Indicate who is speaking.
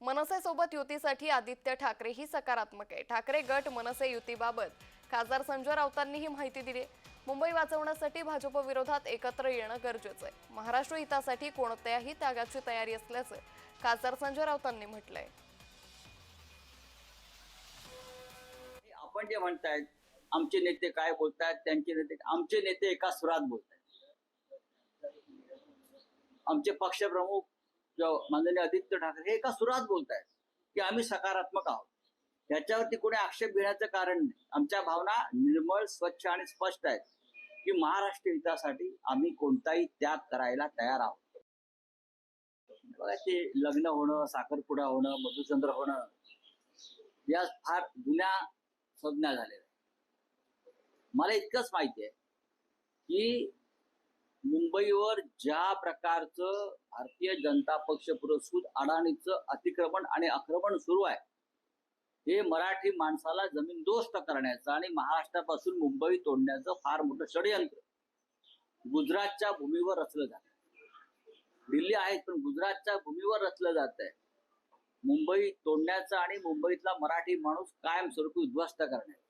Speaker 1: मनसेसोबत युतीसाठी आदित्य ठाकरेही सकारात्मक आहे. ठाकरे गट मनसे युतीबाबत खासदार संजय राऊतांनी ही माहिती दिली. मुंबई वाचवण्यासाठी भाजप विरोधात एकत्र येणं गरजेचं आहे. महाराष्ट्र हितासाठी कोणत्याही त्यागाची तयारी असल्याचं खासदार संजय राऊतांनी म्हटलंय.
Speaker 2: आपण जे म्हणतायत आमचे नेते काय बोलतायत त्यांचे नेते आमचे नेते एका सुरात बोलतायत. आमचे पक्षप्रमुख माननीय आदित्य ठाकरे हे एका सुरात बोलतायत की आम्ही सकारात्मक आहोत. याच्यावरती कोणी आक्षेप घेण्याचं कारण नाही. आमच्या भावना निर्मळ स्वच्छ आणि स्पष्ट आहेत की महाराष्ट्र हितासाठी आम्ही कोणताही त्याग करायला तयार आहोत. बघा ते लग्न होणं साखरपुडा होणं मधुचंद्र होणं या फार जुन्या संज्ञा झालेल्या आहेत. मला इतकंच माहिती आहे की मुंबईवर ज्या प्रकारचं भारतीय जनता पक्ष पुरस्कृत अडाणीचं अतिक्रमण आणि आक्रमण सुरू आहे हे मराठी माणसाला जमीन दोस्त करण्याचं आणि महाराष्ट्रापासून मुंबई तोडण्याचं फार मोठं षडयंत्र गुजरातच्या भूमीवर रचलं जात दिल्ली आहेत पण गुजरातच्या भूमीवर रचलं जात आहे. मुंबई तोडण्याचं आणि मुंबईतला मराठी माणूस कायमस्वरूपी उद्ध्वस्त करण्याचं.